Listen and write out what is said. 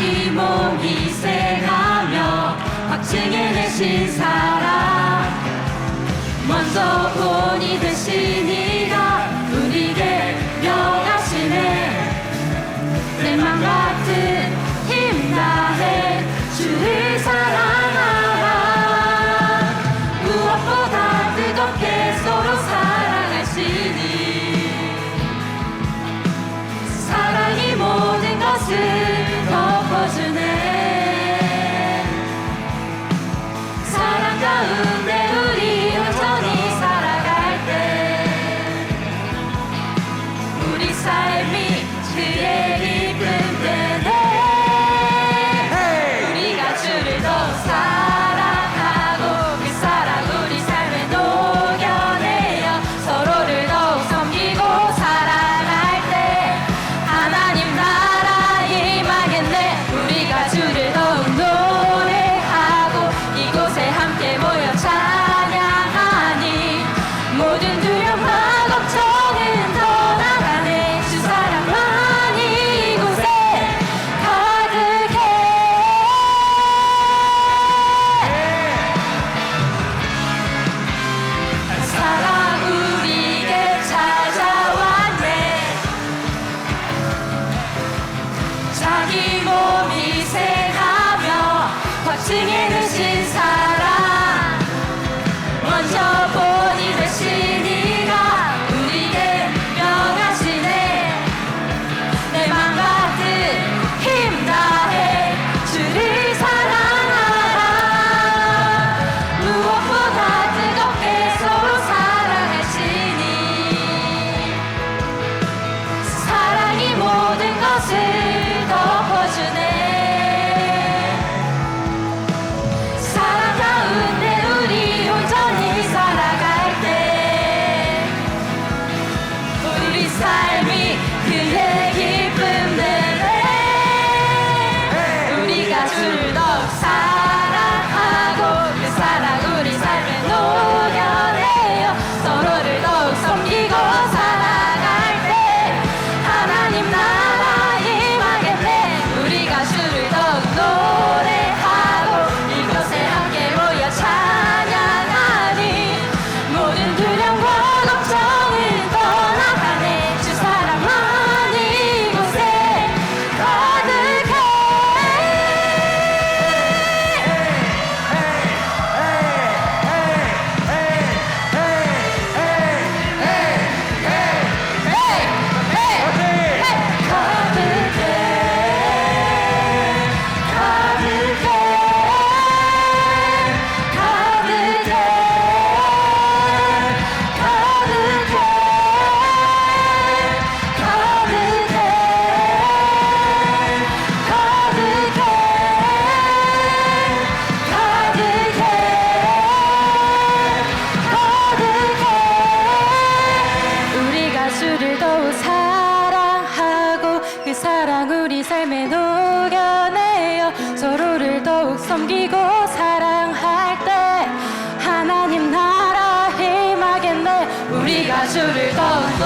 이몸 희생하며 박증의 신사 이 몸이 새하며 확증에는 啥 사랑 우리 삶에 녹여내요 서로를 더욱 섬기고 사랑할 때 하나님 나라 힘하겠네. 우리가 주를 더욱